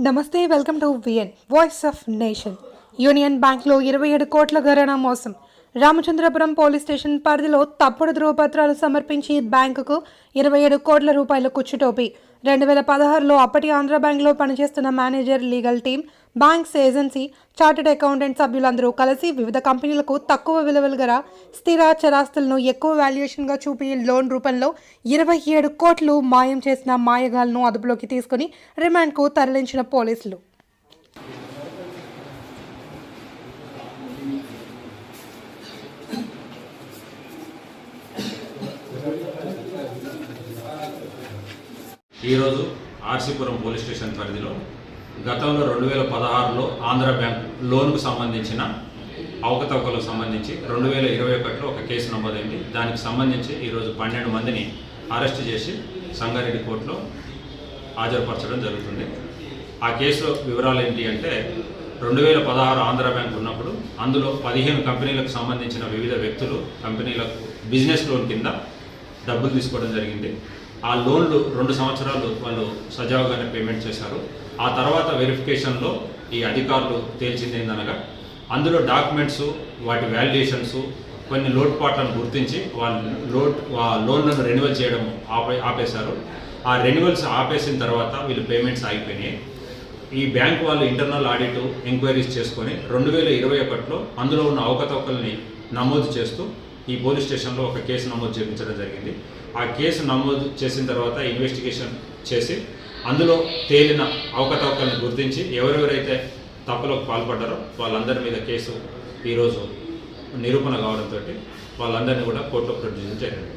నమస్తే welcome to VN voice of nation. Union బ్యాంక్లో ఇరవై ఏడు కోట్ల గరణ మోసం. రామచంద్రపురం పోలీస్ స్టేషన్ పరిధిలో తప్పుడు ధృవపత్రాలు సమర్పించి బ్యాంకుకు ఇరవై ఏడు కోట్ల రూపాయల కుచ్చుటోపి. రెండు వేల పదహారులో అప్పటి ఆంధ్ర బ్యాంక్లో పనిచేస్తున్న manager legal team banks agency chartered accountant సభ్యులందరూ కలిసి వివిధ కంపెనీలకు తక్కువ విలువలు గల స్థిర చరాస్తులను ఎక్కువ వాల్యుయేషన్గా చూపి లోన్ రూపంలో ఇరవై ఏడు కోట్లు మాయం చేసిన మాయగాలను అదుపులోకి తీసుకుని రిమాండ్కు తరలించిన పోలీసులు. ఈరోజు ఆర్సీపురం పోలీస్ స్టేషన్ పరిధిలో గతంలో రెండు వేల పదహారులో ఆంధ్ర బ్యాంక్ లోన్కు సంబంధించిన అవకతవకలకు సంబంధించి రెండు వేల ఇరవై ఒకటిలో ఒక కేసు నమోదైంది. దానికి సంబంధించి ఈరోజు పన్నెండు మందిని అరెస్ట్ చేసి సంగారెడ్డి కోర్టులో హాజరుపరచడం జరుగుతుంది. ఆ కేసులో వివరాలు ఏంటి అంటే రెండు వేల పదహారు ఆంధ్ర బ్యాంక్ ఉన్నప్పుడు అందులో పదిహేను కంపెనీలకు సంబంధించిన వివిధ వ్యక్తులు కంపెనీలకు బిజినెస్ లోన్ కింద డబ్బులు తీసుకోవడం జరిగింది. ఆ లోన్లు రెండు సంవత్సరాలు వాళ్ళు సజావుగానే పేమెంట్ చేశారు. ఆ తర్వాత వెరిఫికేషన్లో ఈ అధికారులు తేల్చింది ఏందనగా అందులో డాక్యుమెంట్స్ వాటి వాల్యుయేషన్స్ కొన్ని లోటుపాట్లను గుర్తించి వాళ్ళు లోడ్ ఆ లోన్లను రెన్యువల్ చేయడం ఆపే ఆపేశారు. ఆ రెన్యువల్స్ ఆపేసిన తర్వాత వీళ్ళు పేమెంట్స్ ఆగిపోయినాయి. ఈ బ్యాంక్ వాళ్ళు ఇంటర్నల్ ఆడిట్ ఎంక్వైరీస్ చేసుకొని రెండు వేల ఇరవై ఒకటిలో అందులో ఉన్న అవకతవకల్ని నమోదు చేస్తూ ఈ పోలీస్ స్టేషన్లో ఒక కేసు నమోదు చేయించడం జరిగింది. ఆ కేసు నమోదు చేసిన తర్వాత ఇన్వెస్టిగేషన్ చేసి అందులో తేలిన అవకతవకల్ని గుర్తించి ఎవరెవరైతే తప్పులకు పాల్పడ్డారో వాళ్ళందరి మీద కేసు ఈరోజు నిరూపణ కావడంతో వాళ్ళందరినీ కూడా కోర్టులో ప్రొడ్యూస్ జరిగింది.